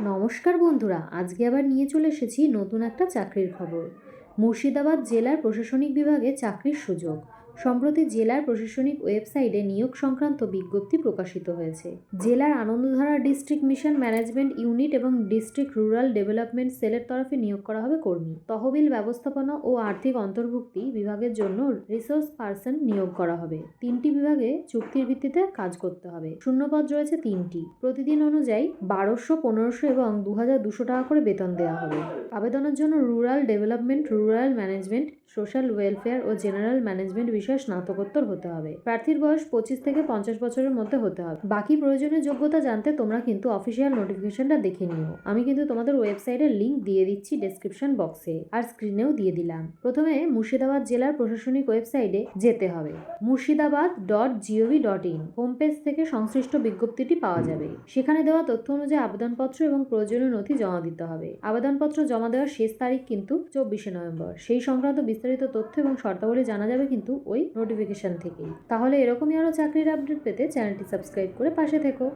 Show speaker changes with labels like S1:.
S1: নমস্কার বন্ধুরা, আজকে আবার নিয়ে চলে এসেছি নতুন একটা চাকরির খবর। মুর্শিদাবাদ জেলার প্রশাসনিক বিভাগে চাকরির সুযোগ। সম্প্রতি জেলার প্রশাসনিক ওয়েবসাইটে নিয়োগ সংক্রান্ত বিজ্ঞপ্তি প্রকাশিত হয়েছে। জেলার Anandadhara district mission management unit এবং ডিস্ট্রিক্ট রুরাল ডেভেলপমেন্ট সেলের তরফে নিয়োগ করা হবে কর্মী। তহবিল ব্যবস্থাপনা ও আর্থিক অন্তর্ভুক্তি বিভাগের জন্য রিসোর্স পার্সন নিয়োগ করা হবে। তিনটি বিভাগে চুক্তির ভিত্তিতে কাজ করতে হবে। শূন্যপদ রয়েছে তিনটি। প্রতিদিন অনুযায়ী বারোশো, পনেরোশো এবং দু হাজার দুশো টাকা করে বেতন দেওয়া হবে। আবেদনের জন্য rural development, rural management, social welfare ও জেনারেল ম্যানেজমেন্ট বিষয়ে স্নাতকোত্তর হতে হবে। প্রার্থীর বয়স পঁচিশ থেকে পঞ্চাশ বছরের মধ্যে হতে হবে। বাকি প্রয়োজনীয় যোগ্যতা জানতে তোমরা কিন্তু অফিসিয়াল নোটিফিকেশনটা দেখে নিও। আমি কিন্তু তোমাদের ওয়েবসাইটের লিঙ্ক দিয়ে দিচ্ছি ডেসক্রিপশন বক্সে। আর স্ক্রিনেও দিয়ে দিলাম। প্রথমে মুর্শিদাবাদ জেলার প্রশাসনিক ওয়েবসাইটে যেতে হবে। Murshidabad dot G O V dot in, home page থেকে সংশ্লিষ্ট বিজ্ঞপ্তিটি পাওয়া যাবে। সেখানে দেওয়া তথ্য অনুযায়ী আবেদনপত্র এবং প্রয়োজনীয় নথি জমা দিতে হবে। আবেদনপত্র জমা দেওয়ার শেষ তারিখ কিন্তু চব্বিশে নভেম্বর। সেই সংক্রান্ত বিস্তারিত তথ্য এবং শর্তাবলী জানা যাবে কিন্তু ওই নোটিফিকেশন থেকেই। তাহলে এরকমই আরও চাকরির আপডেট পেতে চ্যানেলটি সাবস্ক্রাইব করে পাশে থেকো।